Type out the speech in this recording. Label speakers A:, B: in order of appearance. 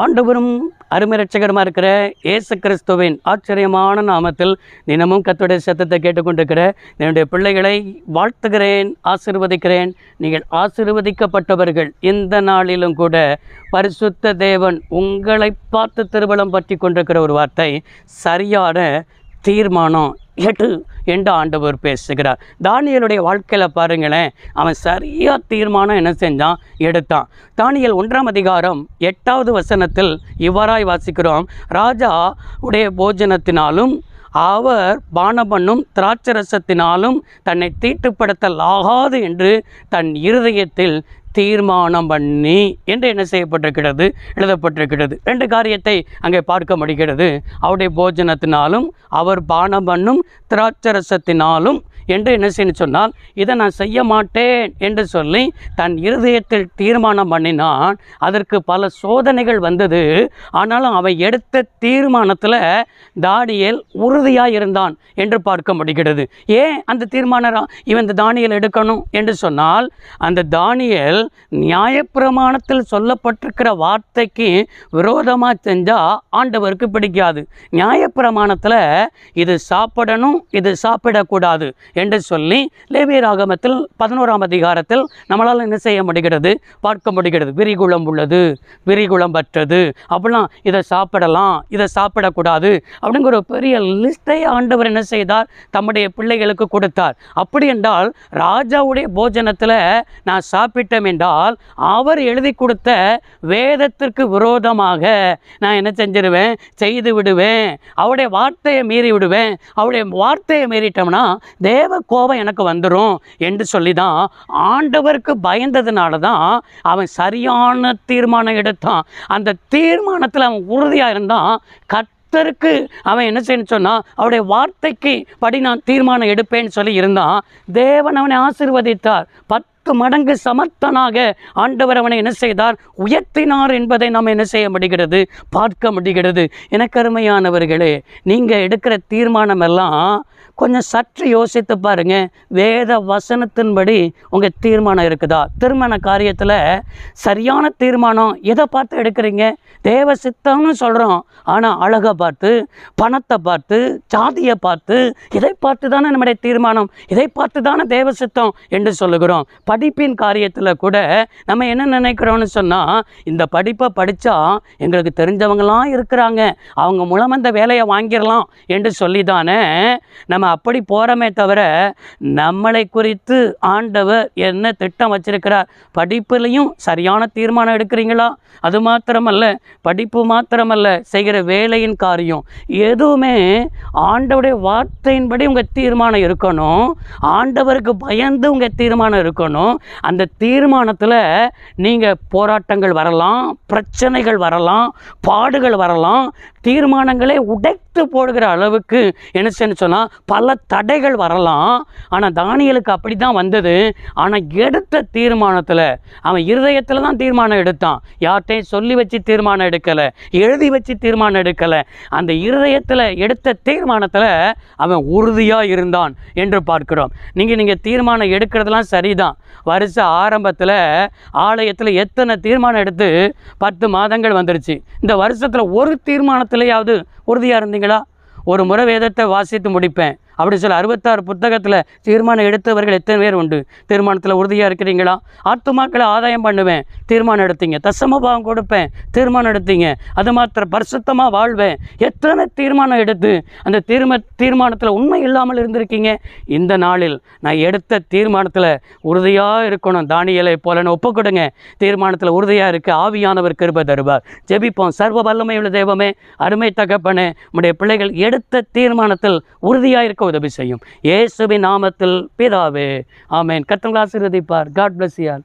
A: ஆண்டவரும் அருமரட்சகரமாக இருக்கிற இயேசு கிறிஸ்துவின் ஆச்சரியமான நாமத்தில் தினமும் கத்துடைய சத்தத்தை கேட்டுக்கொண்டிருக்கிற என்னுடைய பிள்ளைகளை வாழ்த்துகிறேன் ஆசிர்வதிக்கிறேன். நீங்கள் ஆசிர்வதிக்கப்பட்டவர்கள் இந்த நாளிலும் கூட பரிசுத்த தேவன் உங்களை பார்த்து திருவளம் பற்றி கொண்டிருக்கிற ஒரு வார்த்தை சரியான தீர்மானம் எட்டு என்று ஆண்டவர் பேசுகிறார். தானியலுடைய வாழ்க்கையில் பாருங்களேன் அவன் சரியாக தீர்மானம் என்ன செஞ்சான்? எடுத்தான். தானியல் ஒன்றாம் அதிகாரம் எட்டாவது வசனத்தில் இவ்வாறாய் வாசிக்கிறோம். ராஜா உடைய போஜனத்தினாலும் அவர் பானபண்ணும் திராட்சரசத்தினாலும் தன்னை தீட்டுப்படுத்தல் ஆகாது என்று தன் இருதயத்தில் தீர்மானம் பண்ணி என்று என்ன செய்யப்பட்டிருக்கிறது? எழுதப்பட்டிருக்கிறது. ரெண்டு காரியத்தை அங்கே பார்க்க முடிகிறது. அவருடைய போஜனத்தினாலும் அவர் பானம் பண்ணும் திராட்சரசத்தினாலும் என்று என்ன செய்யணும் சொன்னால் இதை நான் செய்ய மாட்டேன் என்று சொல்லி தன் இருதயத்தில் தீர்மானம் பண்ணினான். அதற்கு பல சோதனைகள் வந்தது. ஆனாலும் அவன் எடுத்த தீர்மானத்தில் தானியல் உறுதியாக இருந்தான் என்று பார்க்க முடிகிறது. ஏன் அந்த தீர்மானம் இவன் இந்த தானியல் எடுக்கணும் என்று சொன்னால் அந்த தானியல் நியாயப்பிரமாணத்தில் சொல்லப்பட்டிருக்கிற வார்த்தைக்கு விரோதமாக செஞ்சால் ஆண்டவருக்கு பிடிக்காது. நியாயப்பிரமாணத்தில் இது சாப்பிடணும் இது சாப்பிடக்கூடாது என்று சொல்லி லேவியராகமத்தில் பதினோராம் அதிகாரத்தில் நம்மளால் என்ன செய்ய முடிகிறது? பார்க்க முடிகிறது. விரிகுளம் உள்ளது. விரிகுளம் பற்றது அப்படிலாம் இதை சாப்பிடலாம். இதை சாப்பிடக்கூடாது. அப்படிங்கிற ஒரு பெரிய லிஸ்ட்டை ஆண்டவர் என்ன செய்தார்? தம்முடைய பிள்ளைகளுக்கு கொடுத்தார். அப்படி என்றால் ராஜாவுடைய போஜனத்தில் நான் சாப்பிட்டேன் என்றால் அவர் எழுதி கொடுத்த வேதத்திற்கு விரோதமாக நான் என்ன செஞ்சிருவேன்? செய்து விடுவேன். அவருடைய வார்த்தையை மீறி விடுவேன். அவருடைய வார்த்தையை மீறிட்டோம்னா தேவ கோபம் எனக்கு வந்துடும் என்று சொல்லி தான் ஆண்டவருக்கு பயந்ததுனால தான் அவன் சரியான தீர்மானம் எடுத்தான். அந்த தீர்மானத்தில் அவன் உறுதியாக இருந்தான். கர்த்தருக்கு அவன் என்ன செய்யணும் சொன்னால் அவருடைய வார்த்தைக்கு படி நான் தீர்மானம் எடுப்பேன்னு சொல்லி இருந்தான். தேவன் அவனை பத்து பத்து மடங்கு சமர்த்தனாக ஆண்டவர் அவனை என்ன செய்தார்? உயர்த்தினார் என்பதை நாம் என்ன செய்ய முடிகிறது? பார்க்க முடிகிறது. எனக்கருமையானவர்களே நீங்கள் எடுக்கிற தீர்மானம் எல்லாம் கொஞ்சம் சற்று யோசித்து பாருங்க. வேத வசனத்தின்படி உங்கள் தீர்மானம் இருக்குதா? திருமண காரியத்தில் சரியான தீர்மானம் எதை பார்த்து எடுக்கிறீங்க? தேவ சித்தம்னு சொல்கிறோம் ஆனால் அழகை பார்த்து பணத்தை பார்த்து ஜாதியை பார்த்து இதை பார்த்து தானே நம்முடைய தீர்மானம்? இதை பார்த்து தானே தேவ சித்தம் என்று சொல்லுகிறோம். படிப்பின் காரியத்தில் கூட நம்ம என்ன நினைக்கிறோம்னு சொன்னால் இந்த படிப்பை படித்தா எங்களுக்கு தெரிஞ்சவங்களாம் இருக்கிறாங்க. அவங்க மூலம் அந்த வேலையை வாங்கிடலாம் என்று சொல்லி தானே நம்ம அப்படி போகிறோமே தவிர நம்மளை குறித்து ஆண்டவர் என்ன திட்டம் வச்சிருக்கிறார்? படிப்புலையும் சரியான தீர்மானம் எடுக்கிறீங்களா? அது மாத்திரமல்ல படிப்பு மாத்திரமல்ல செய்கிற வேலையின் காரியம். எதுவுமே ஆண்டவுடைய வார்த்தையின்படி உங்கள் தீர்மானம் இருக்கணும். ஆண்டவருக்கு பயந்து உங்கள் தீர்மானம் இருக்கணும். அந்த தீர்மானத்தில் நீங்கள் போராட்டங்கள் வரலாம் பிரச்சனைகள் வரலாம் பாடுகள் வரலாம் தீர்மானங்களே உடைத்து போடுகிற அளவுக்கு என்ன சொன்னால் பல தடைகள் வரலாம். ஆனால் தானியலுக்கு அப்படி தான் வந்தது. ஆனால் எடுத்த தீர்மானத்தில் அவன் இருதயத்தில் தான் தீர்மானம் எடுத்தான். யார்கிட்டையும் சொல்லி வச்சு தீர்மானம் எடுக்கலை எழுதி வச்சு தீர்மானம் எடுக்கலை. அந்த இருதயத்தில் எடுத்த தீர்மானத்தில் அவன் உறுதியாக இருந்தான் என்று பார்க்கிறோம். நீங்கள் நீங்கள் தீர்மானம் எடுக்கிறதுலாம் சரிதான். வருஷ ஆரம்பத்தில் ஆலயத்தில் எத்தனை தீர்மானம் எடுத்து பத்து மாதங்கள் வந்துருச்சு. இந்த வருஷத்தில் ஒரு தீர்மானத்தில் தீர்மானத்திலேயாவது உறுதியாக இருந்தீங்களா? ஒரு முறை வேதத்தை வாசித்து முடிப்பேன். அப்படி சொல்ல அறுபத்தாறு புத்தகத்தில் தீர்மானம் எடுத்தவர்கள் எத்தனை பேர் உண்டு? தீர்மானத்தில் உறுதியாக இருக்கிறீங்களா? ஆத்துமாக்களை ஆதாயம் பண்ணுவேன் தீர்மானம் எடுத்தீங்க. தசமபாவம் கொடுப்பேன் தீர்மானம் எடுத்தீங்க. அது மாத்திரம் பரிசுத்தமாக வாழ்வேன். எத்தனை தீர்மானம் எடுத்து அந்த தீர்ம தீர்மானத்தில் உண்மை இல்லாமல் இருந்திருக்கீங்க? இந்த நாளில் நான் எடுத்த தீர்மானத்தில் உறுதியாக இருக்கணும். தானியலை போலன்னு ஒப்பு கொடுங்க. தீர்மானத்தில் உறுதியாக இருக்க ஆவியானவர் கிருப தருவார். ஜெபிப்போம். சர்வ வல்லமையுள்ள தெய்வமே அருமை தகப்பனே உடைய பிள்ளைகள் எடுத்த தீர்மானத்தில் உறுதியாக இருக்க உதவி செய்யும். இயேசுவின் நாமத்தில் பிதாவே ஆமேன். கத்தங்களை ஆசீர்வதிப்பார். காட் பிளஸ் யார்